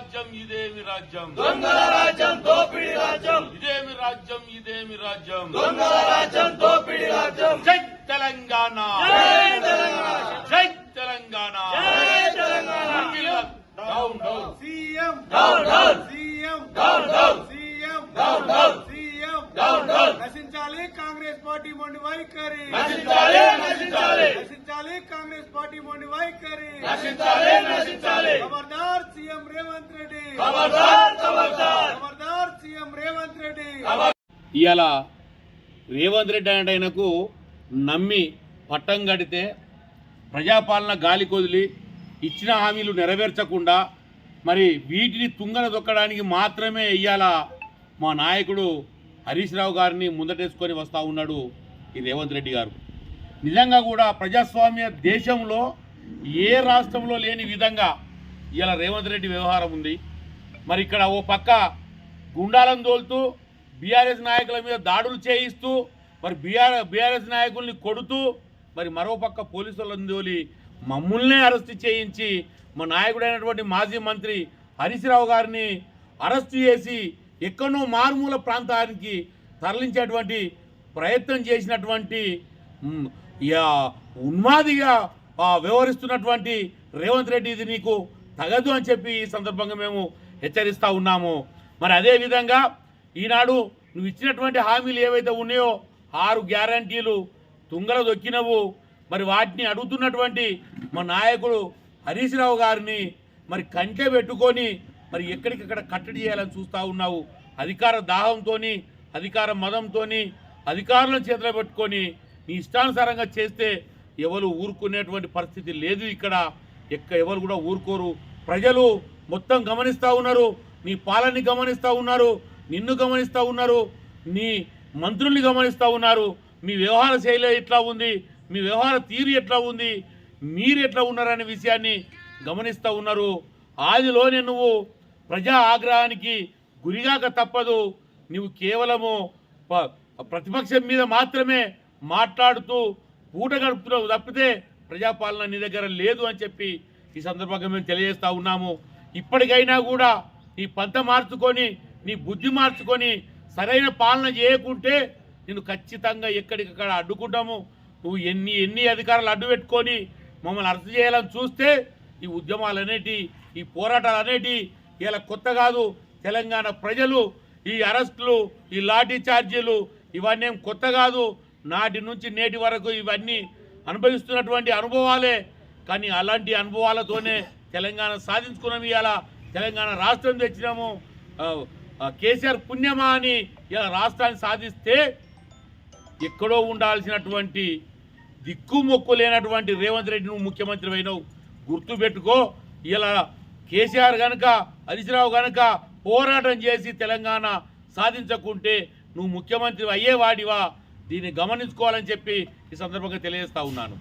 రాజ్యం ఇదేమి రాజ్యం? దొంగల రాజ్యం దోపిడీ రాజ్యం. ఇదేమి రాజ్యం ఇదేమి రాజ్యం? దొంగల రాజ్యం దోపిడీ రాజ్యం. Jai Telangana! Jai Telangana! Down down. CM! Down down. CM! Down down. CM! Down down. CM! Down down. నశించాలి కాంగ్రెస్ పార్టీ మొండి వైఖరి. నశించాలి నశించాలి. కాంగ్రెస్ పార్టీ మొండి వైఖరి. నశించాలి నశించాలి. ఖబర్దార్ సీఎం రేవంత్ రెడ్డి. ఖబర్దార్ ఖబర్దార్ ఖబర్దార్ సీఎం రేవంత్ రెడ్డి. ఇవాళ రేవంత్ రెడ్డి అనే ఆయనకు నమ్మి పట్టం కడితే ప్రజాపాలన గాలి కొదిలి ఇచ్చిన హామీలు నెరవేర్చకుండా మరి వీటిని తుంగన దొక్కడానికి మాత్రమే ఇవాళ మా నాయకుడు హరీష్ రావు గారిని ముందటేసుకొని వస్తూ ఉన్నాడు ఈ రేవంత్ రెడ్డి గారు. నిజంగా కూడా ప్రజాస్వామ్య దేశంలో ఏ రాష్ట్రంలో లేని విధంగా ఇలా రేవంత్ రెడ్డి వ్యవహారం ఉంది. మరి ఇక్కడ ఓ పక్క గుండాలను తోలుతూ బీఆర్ఎస్ నాయకుల మీద దాడులు చేయిస్తూ మరి బీఆర్ బీఆర్ఎస్ నాయకుల్ని కొడుతూ మరి మరో పక్క పోలీసులను తోలి మమ్మల్నే అరెస్ట్ చేయించి మా నాయకుడైనటువంటి మాజీ మంత్రి హరీశ్రావు గారిని అరెస్ట్ చేసి ఎక్కడో మారుమూల ప్రాంతానికి తరలించేటువంటి ప్రయత్నం చేసినటువంటి ఉన్మాదిగా వ్యవహరిస్తున్నటువంటి రేవంత్ రెడ్డి ఇది నీకు తగదు అని చెప్పి ఈ సందర్భంగా మేము హెచ్చరిస్తూ ఉన్నాము. మరి అదే విధంగా ఈనాడు నువ్వు ఇచ్చినటువంటి హామీలు ఏవైతే ఉన్నాయో ఆరు గ్యారంటీలు తుంగల దొక్కినవు. మరి వాటిని అడుగుతున్నటువంటి మా నాయకుడు హరీష్ రావు గారిని మరి కంటే పెట్టుకొని మరి ఎక్కడికక్కడ కట్టడి చేయాలని చూస్తూ ఉన్నావు. అధికార దాహంతోని అధికార మదంతోని అధికారులను చేతిలో పెట్టుకొని నీ ఇష్టానుసారంగా చేస్తే ఎవరు ఊరుకునేటువంటి పరిస్థితి లేదు ఇక్కడ. ఎక్క ఎవరు కూడా ఊరుకోరు. ప్రజలు మొత్తం గమనిస్తూ ఉన్నారు. నీ పాలనని గమనిస్తూ ఉన్నారు. నిన్ను గమనిస్తూ ఉన్నారు. నీ మంత్రుల్ని గమనిస్తూ ఉన్నారు. మీ వ్యవహార శైలి ఎట్లా ఉంది? మీ వ్యవహార తీరు ఎట్లా ఉంది? మీరు ఎట్లా ఉన్నారనే విషయాన్ని గమనిస్తూ ఉన్నారు. ఆదిలోనే నువ్వు ప్రజా ఆగ్రహానికి గురిగాక తప్పదు. నువ్వు కేవలము ప్రతిపక్షం మీద మాత్రమే మాట్లాడుతూ పూట గడుపుతున్నావు తప్పితే ప్రజాపాలన నీ దగ్గర లేదు అని చెప్పి ఈ సందర్భంగా మేము తెలియజేస్తూ ఉన్నాము. ఇప్పటికైనా కూడా నీ పంత మార్చుకొని నీ బుద్ధి మార్చుకొని సరైన పాలన చేయకుంటే నేను ఖచ్చితంగా ఎక్కడికక్కడ అడ్డుకుంటాము. నువ్వు ఎన్ని ఎన్ని అధికారాలు అడ్డు పెట్టుకొని మమ్మల్ని అర్థం చేయాలని చూస్తే ఈ ఉద్యమాలు అనేటి ఈ పోరాటాలు అనేటి ఇలా కొత్త కాదు. తెలంగాణ ప్రజలు ఈ అరెస్టులు ఈ లాఠీ ఛార్జీలు ఇవన్నీ ఏం కొత్త కాదు. నాటి నుంచి నేటి వరకు ఇవన్నీ అనుభవిస్తున్నటువంటి అనుభవాలే. కానీ అలాంటి అనుభవాలతోనే తెలంగాణ సాధించుకున్నాం ఇవాళ తెలంగాణ రాష్ట్రం తెచ్చినాము. కేసీఆర్ పుణ్యమా అని ఇలా రాష్ట్రాన్ని సాధిస్తే ఎక్కడో ఉండాల్సినటువంటి దిక్కుమొక్కు లేనటువంటి రేవంత్ రెడ్డి నువ్వు ముఖ్యమంత్రి అయినావు. గుర్తుపెట్టుకో ఇలా కేసీఆర్ గనక హరీశ్రావు గనక పోరాటం చేసి తెలంగాణ సాధించకుంటే నువ్వు ముఖ్యమంత్రి అయ్యేవాడివా? దీన్ని గమనించుకోవాలని చెప్పి ఈ సందర్భంగా తెలియజేస్తా ఉన్నాను.